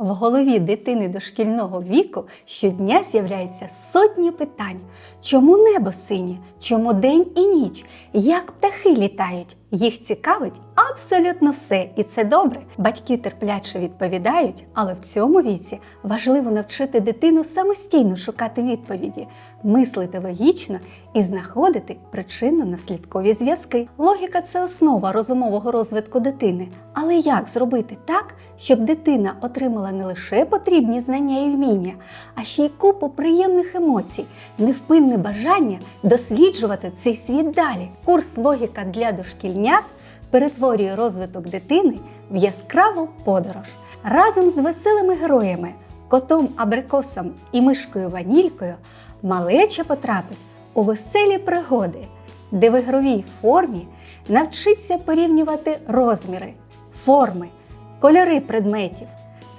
В голові дитини дошкільного віку щодня з'являються сотні питань: чому небо синє, чому день і ніч, як птахи літають. Їх цікавить абсолютно все, і це добре. Батьки терпляче відповідають, але в цьому віці важливо навчити дитину самостійно шукати відповіді, мислити логічно і знаходити причинно-наслідкові зв'язки. Логіка це основа розумового розвитку дитини. Але як зробити так, щоб дитина отримала не лише потрібні знання і вміння, а ще й купу приємних емоцій, невпинне бажання досліджувати цей світ далі. Курс логіка для дошкільнят перетворює розвиток дитини в яскраву подорож разом з веселими героями, котом Абрикосом і мишкою Ванількою. Малеча потрапить у веселі пригоди, де в ігровій формі навчиться порівнювати розміри, форми, кольори предметів,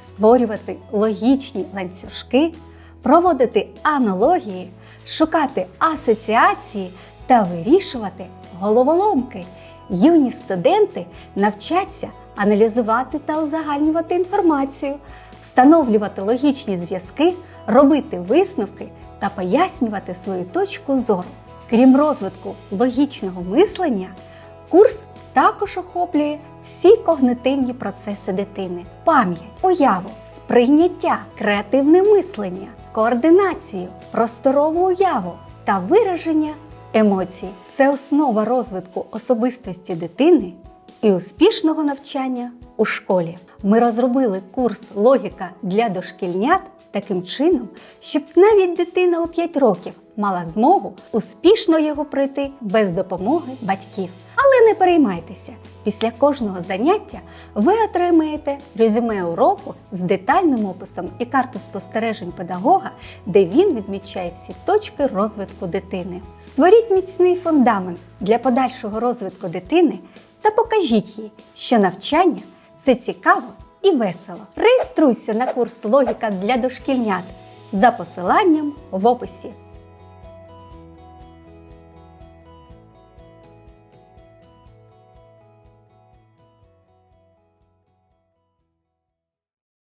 створювати логічні ланцюжки, проводити аналогії, шукати асоціації та вирішувати головоломки. Юні студенти навчаться аналізувати та узагальнювати інформацію, встановлювати логічні зв'язки, робити висновки та пояснювати свою точку зору. Крім розвитку логічного мислення, курс також охоплює всі когнитивні процеси дитини: пам'ять, уяву, сприйняття, креативне мислення, координацію, просторову уяву та вираження емоцій. Це основа розвитку особистості дитини і успішного навчання у школі. Ми розробили курс логіка для дошкільнят таким чином, щоб навіть дитина у 5 років мала змогу успішно його пройти без допомоги батьків. Але не переймайтеся, після кожного заняття ви отримаєте резюме уроку з детальним описом і карту спостережень педагога, де він відмічає всі точки розвитку дитини. Створіть міцний фундамент для подальшого розвитку дитини та покажіть їй, що навчання це цікаво і весело. Реєструйся на курс логіка для дошкільнят за посиланням в описі.